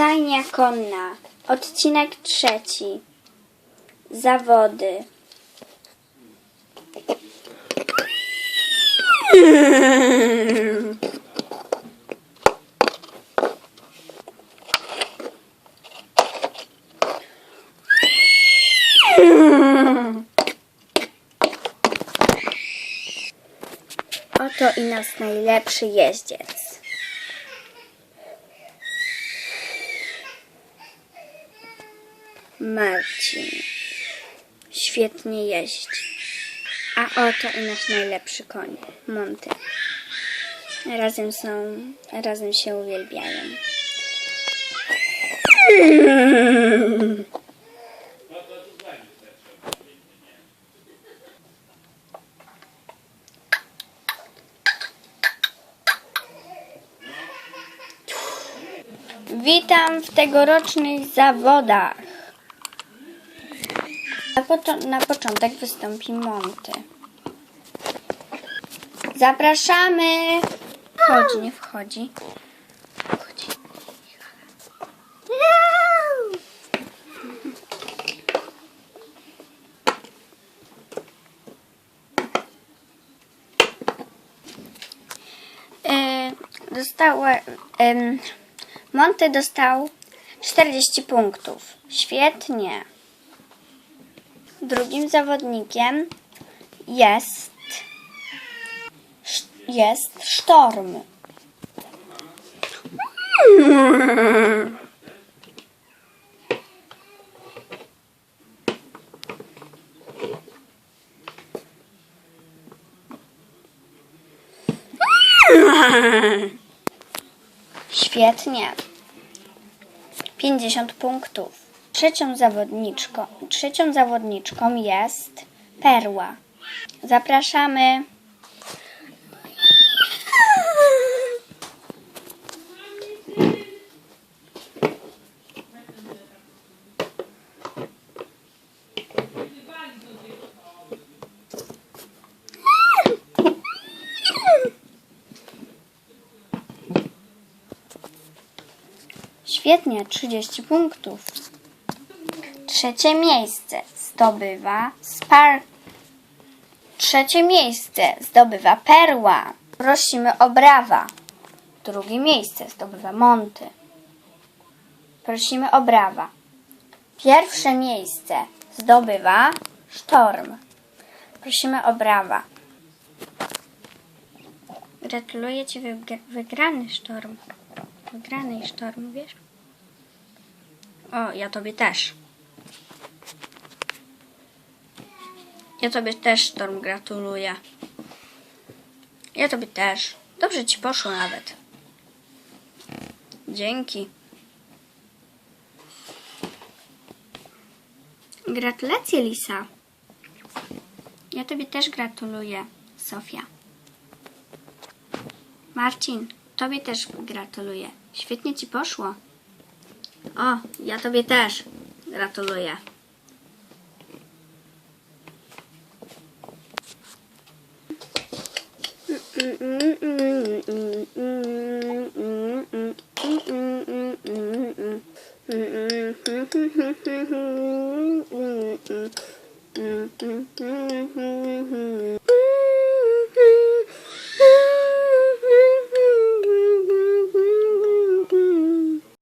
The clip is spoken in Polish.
Stajnia konna. Odcinek trzeci. Zawody. Oto i nasz najlepszy jeździec. Marcin. Świetnie jeździ. A oto i nasz najlepszy koń, Monty. Razem są, razem się uwielbiają. Witam w tegorocznych zawodach. Na, początek wystąpi Monty. Zapraszamy! Wchodzi, nie wchodzi. Wchodzi. E, Monty dostał 40 punktów. Świetnie. Drugim zawodnikiem jest jest Sztorm. Świetnie. 50 punktów. Trzecią zawodniczką, trzecią zawodniczką jest Perła. Zapraszamy. Świetnie, 30 punktów. Trzecie miejsce zdobywa Spar. Trzecie miejsce zdobywa Perła. Prosimy o brawa. Drugie miejsce zdobywa Monty. Prosimy o brawa. Pierwsze miejsce zdobywa Sztorm. Prosimy o brawa. Gratuluję Ci wygra- wygrany Sztorm. Wygranej Sztorm, wiesz? O, ja Tobie też. Ja Tobie też, Storm, gratuluję. Ja Tobie też. Dobrze Ci poszło nawet. Dzięki. Gratulacje, Lisa. Ja Tobie też gratuluję, Sofia. Marcin, Tobie też gratuluję. Świetnie Ci poszło. O, ja Tobie też gratuluję. Mm-hmm.